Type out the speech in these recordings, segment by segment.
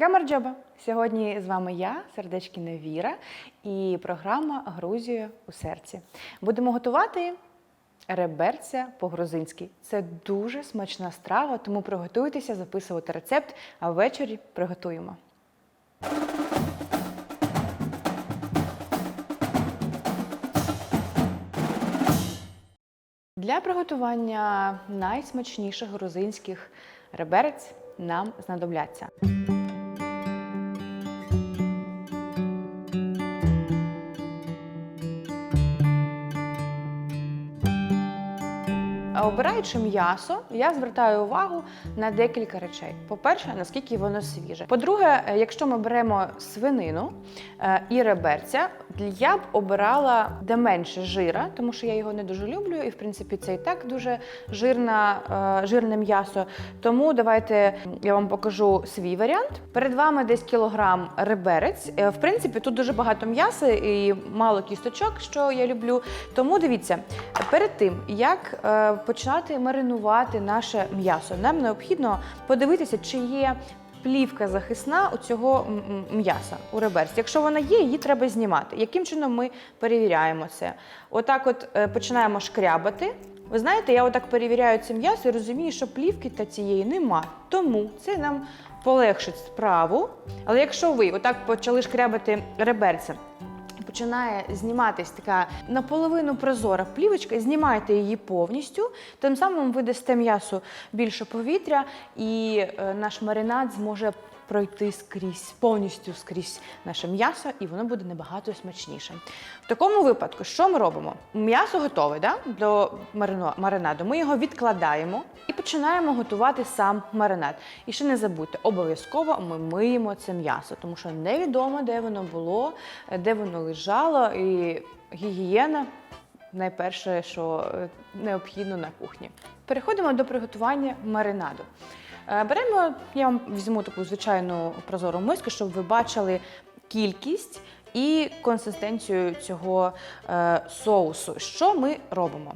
Гамарджоба! Сьогодні з вами я, Сердечкіна Віра, і програма Грузія у серці. Будемо готувати реберця по-грузинськи. Це дуже смачна страва, тому приготуйтеся записувати рецепт, а ввечері приготуємо. Для приготування найсмачніших грузинських реберець нам знадобляться. Обираючи м'ясо, я звертаю увагу на декілька речей. По-перше, наскільки воно свіже. По-друге, е, якщо ми беремо свинину е, і реберця, я б обирала де менше жира, тому що я його не дуже люблю, і в принципі це і так дуже жирна, е, жирне м'ясо. Тому давайте я вам покажу свій варіант. Перед вами десь кілограм реберець. В принципі, тут дуже багато м'яса і мало кісточок, що я люблю. Тому дивіться, перед тим як е, почати маринувати наше м'ясо, нам необхідно подивитися, чи є. Плівка захисна у цього м'яса у реберці. Якщо вона є, її треба знімати. Яким чином ми перевіряємо це? Отак, от е, починаємо шкрябати. Ви знаєте, я отак перевіряю це м'ясо і розумію, що плівки та цієї нема. Тому це нам полегшить справу. Але якщо ви отак почали шкрябати реберця, починає зніматись така наполовину прозора плівочка, знімайте її повністю. Тим самим ви дасте м'ясу більше повітря, і е, наш маринад зможе пройти скрізь, повністю скрізь наше м'ясо, і воно буде набагато смачніше. В такому випадку, що ми робимо? М'ясо готове да? до маринаду. Ми його відкладаємо і починаємо готувати сам маринад. І ще не забудьте, обов'язково ми миємо це м'ясо, тому що невідомо, де воно було, де воно лежало, і гігієна найперше, що е, необхідно на кухні. Переходимо до приготування маринаду. Е, Беремо, я вам візьму таку звичайну прозору миску, щоб ви бачили кількість і консистенцію цього е, соусу. Що ми робимо?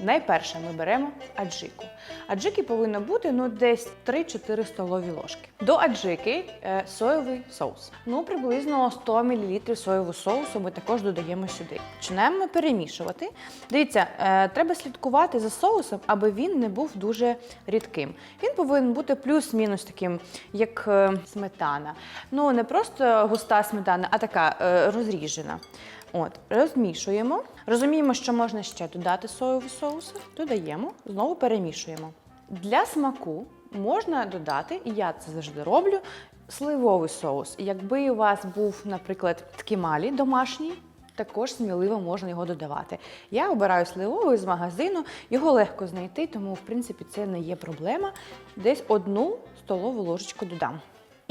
Найперше ми беремо аджику. Аджики повинно бути ну, десь 3-4 столові ложки. До аджики е, соєвий соус. Ну, приблизно 100 мл соєвого соусу ми також додаємо сюди. Починаємо перемішувати. Дивіться, е, треба слідкувати за соусом, аби він не був дуже рідким. Він повинен бути плюс-мінус таким, як е, сметана. Ну, не просто густа сметана, а така е, розріжена. От, розмішуємо. Розуміємо, що можна ще додати соєвий соус. Додаємо, знову перемішуємо. Для смаку можна додати, і я це завжди роблю, сливовий соус. Якби у вас був, наприклад, ткімалі домашній, також сміливо можна його додавати. Я обираю сливовий з магазину, його легко знайти, тому в принципі це не є проблема. Десь одну столову ложечку додам.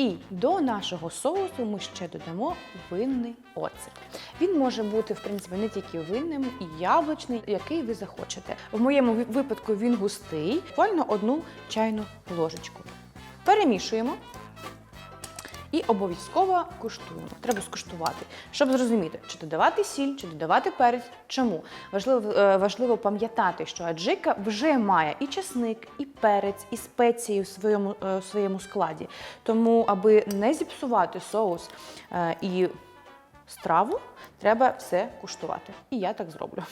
І до нашого соусу ми ще додамо винний оцет. Він може бути, в принципі, не тільки винним, і яблучний, який ви захочете. В моєму випадку він густий, буквально одну чайну ложечку. Перемішуємо і обов'язково куштуємо. Треба скуштувати, щоб зрозуміти, чи додавати сіль, чи додавати перець. Чому? Важливо, е, важливо пам'ятати, що аджика вже має і чесник, і перець, і спеції в своєму, е, в своєму складі. Тому, аби не зіпсувати соус е, і страву, треба все куштувати. І я так зроблю.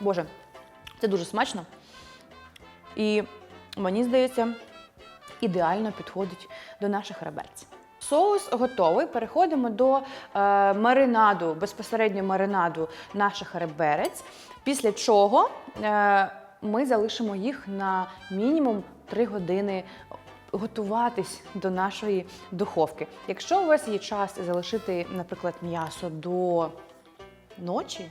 Боже, це дуже смачно. І мені здається, ідеально підходить до наших реберців. Соус готовий. Переходимо до е, маринаду, безпосередньо маринаду наших реберець. Після чого е, ми залишимо їх на мінімум 3 години готуватись до нашої духовки. Якщо у вас є час залишити, наприклад, м'ясо до ночі,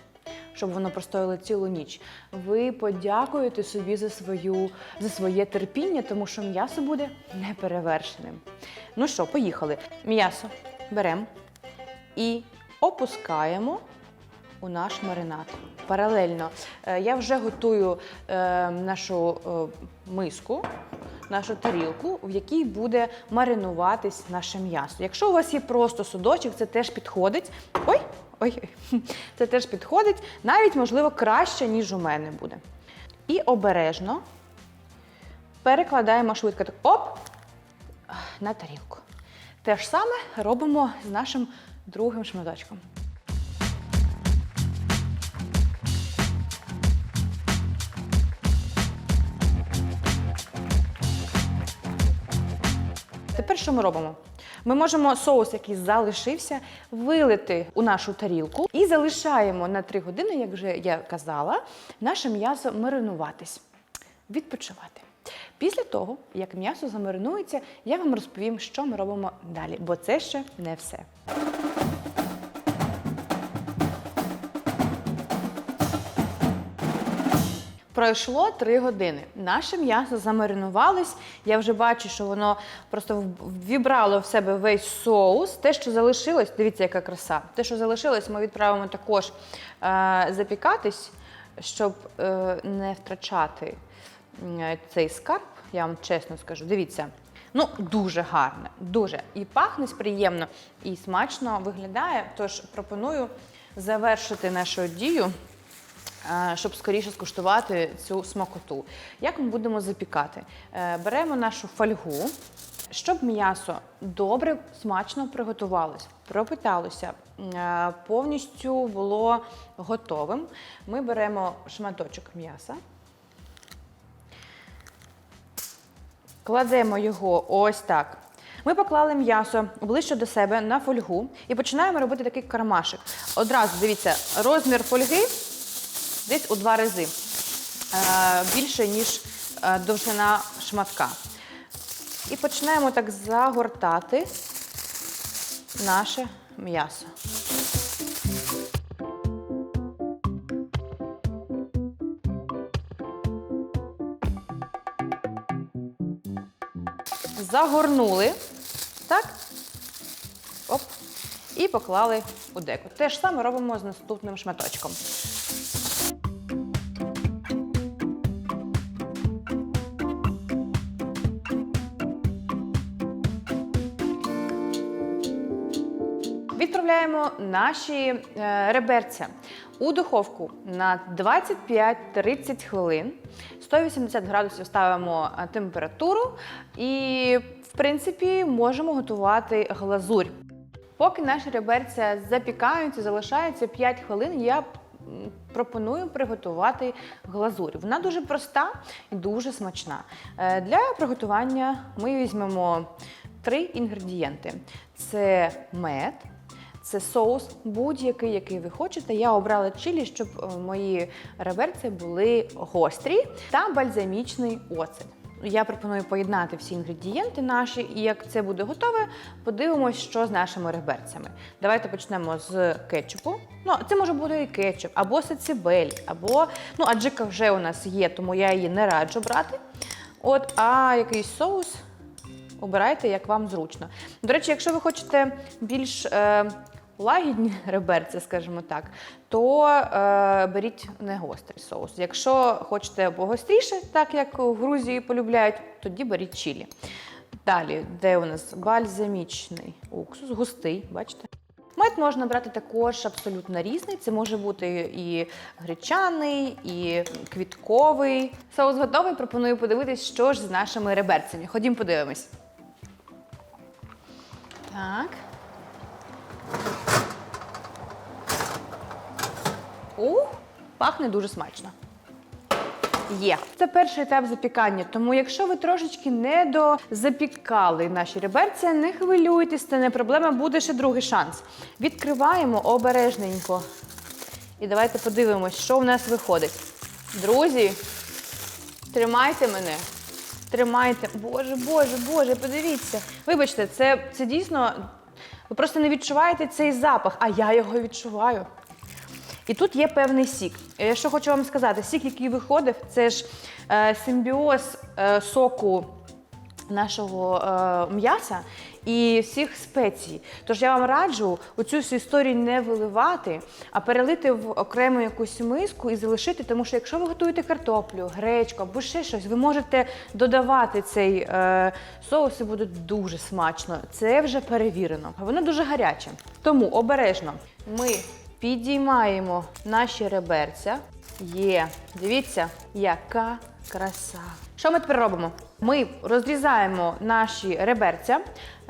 щоб воно простояло цілу ніч, ви подякуєте собі за, свою, за своє терпіння, тому що м'ясо буде неперевершеним. Ну що, поїхали. М'ясо беремо і опускаємо у наш маринад. Паралельно е, я вже готую е, нашу е, миску, нашу тарілку, в якій буде маринуватись наше м'ясо. Якщо у вас є просто судочок, це теж підходить. Ой, ой, ой. це теж підходить, навіть можливо краще, ніж у мене буде. І обережно перекладаємо швидко. Так, оп! на тарілку. Те ж саме робимо з нашим другим шматочком. Тепер що ми робимо? Ми можемо соус, який залишився, вилити у нашу тарілку і залишаємо на 3 години, як вже я казала, наше м'ясо маринуватись, відпочивати. Після того, як м'ясо замаринується, я вам розповім, що ми робимо далі, бо це ще не все. Пройшло три години. Наше м'ясо замаринувалось. Я вже бачу, що воно просто вібрало в себе весь соус. Те, що залишилось, дивіться, яка краса. Те, що залишилось, ми відправимо також е, запікатись, щоб е, не втрачати цей скарб. Я вам чесно скажу. Дивіться. Ну, дуже гарне, дуже. І пахне приємно, і смачно виглядає. Тож пропоную завершити нашу дію щоб скоріше скуштувати цю смакоту. Як ми будемо запікати? Е, Беремо нашу фольгу, щоб м'ясо добре, смачно приготувалось, пропиталося, е, повністю було готовим. Ми беремо шматочок м'яса. Кладемо його ось так. Ми поклали м'ясо ближче до себе на фольгу і починаємо робити такий кармашик. Одразу дивіться, розмір фольги десь у два рази е, більше, ніж е, довжина шматка. І починаємо так загортати наше м'ясо. Загорнули, так? Оп. І поклали у деку. Те ж саме робимо з наступним шматочком. Відправляємо наші е, реберця у духовку на 25-30 хвилин. 180 градусів ставимо е, температуру і, в принципі, можемо готувати глазурь. Поки наші реберця запікаються, залишається 5 хвилин, я пропоную приготувати глазурь. Вона дуже проста і дуже смачна. Е, Для приготування ми візьмемо три інгредієнти: це мед. Це соус будь-який, який ви хочете. Я обрала чилі, щоб е, мої реберці були гострі, та бальзамічний оцет. Я пропоную поєднати всі інгредієнти наші, і як це буде готове, подивимось, що з нашими реберцями. Давайте почнемо з кетчупу. Ну, це може бути і кетчуп, або сацібель, або ну, аджика вже у нас є, тому я її не раджу брати. От, а якийсь соус обирайте, як вам зручно. До речі, якщо ви хочете більш е, лагідні реберця, скажімо так, то е, беріть не гострий соус. Якщо хочете погостріше, так як в Грузії полюбляють, тоді беріть чилі. Далі, де у нас бальзамічний уксус, густий, бачите? Мед можна брати також абсолютно різний. Це може бути і гречаний, і квітковий. Соус готовий. Пропоную подивитись, що ж з нашими реберцями. Ходім подивимось. Так. Ух, пахне дуже смачно. Є. Це перший етап запікання. Тому, якщо ви трошечки не дозапікали наші реберця, не хвилюйтесь, це не проблема, буде ще другий шанс. Відкриваємо обережненько. І давайте подивимось, що в нас виходить. Друзі, тримайте мене. Тримайте. Боже, боже, боже, подивіться. Вибачте, це, це дійсно. Ви просто не відчуваєте цей запах, а я його відчуваю. І тут є певний сік. І Що хочу вам сказати, сік, який виходив, це ж е, симбіоз е, соку нашого е, м'яса і всіх спецій. Тож я вам раджу оцю всю історію не виливати, а перелити в окрему якусь миску і залишити, тому що якщо ви готуєте картоплю, гречку або ще щось, ви можете додавати цей е, соус і буде дуже смачно. Це вже перевірено. Воно дуже гаряче. Тому обережно ми підіймаємо наші реберця. Є, дивіться, яка Краса. Що ми тепер робимо? Ми розрізаємо наші реберця,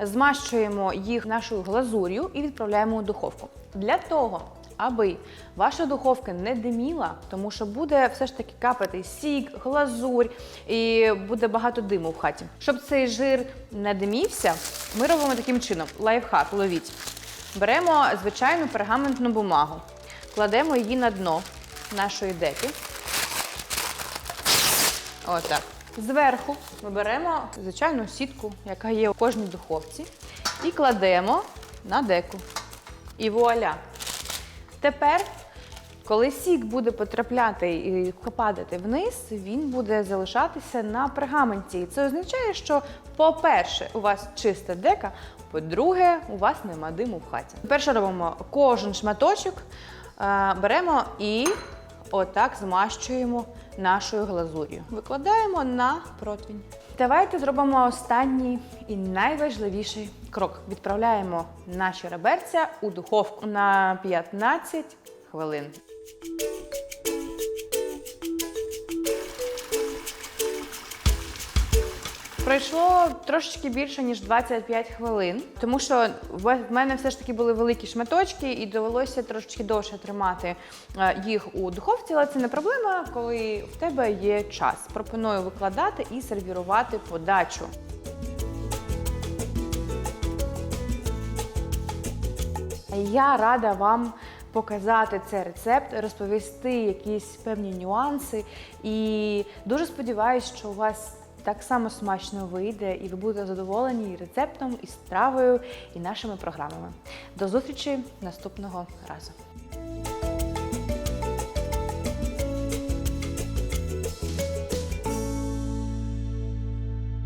змащуємо їх нашою глазур'ю і відправляємо у духовку. Для того, аби ваша духовка не диміла, тому що буде все ж таки капати сік, глазурь і буде багато диму в хаті. Щоб цей жир не димівся, ми робимо таким чином: лайфхак, ловіть. Беремо звичайну пергаментну бумагу, кладемо її на дно нашої деки. Отак. Зверху ми беремо звичайну сітку, яка є у кожній духовці, і кладемо на деку. І вуаля! Тепер, коли сік буде потрапляти і падати вниз, він буде залишатися на пергаменті. І це означає, що, по-перше, у вас чиста дека, по-друге, у вас нема диму в хаті. Перше робимо кожен шматочок, е, беремо і отак змащуємо нашою глазур'ю. Викладаємо на противень. Давайте зробимо останній і найважливіший крок. Відправляємо наші реберця у духовку на 15 хвилин. Пройшло трошечки більше ніж 25 хвилин, тому що в мене все ж таки були великі шматочки, і довелося трошечки довше тримати е, їх у духовці, але це не проблема, коли в тебе є час. Пропоную викладати і сервірувати подачу. Я рада вам показати цей рецепт, розповісти якісь певні нюанси. І дуже сподіваюся, що у вас так само смачно вийде, і ви будете задоволені і рецептом, і стравою, і нашими програмами. До зустрічі наступного разу.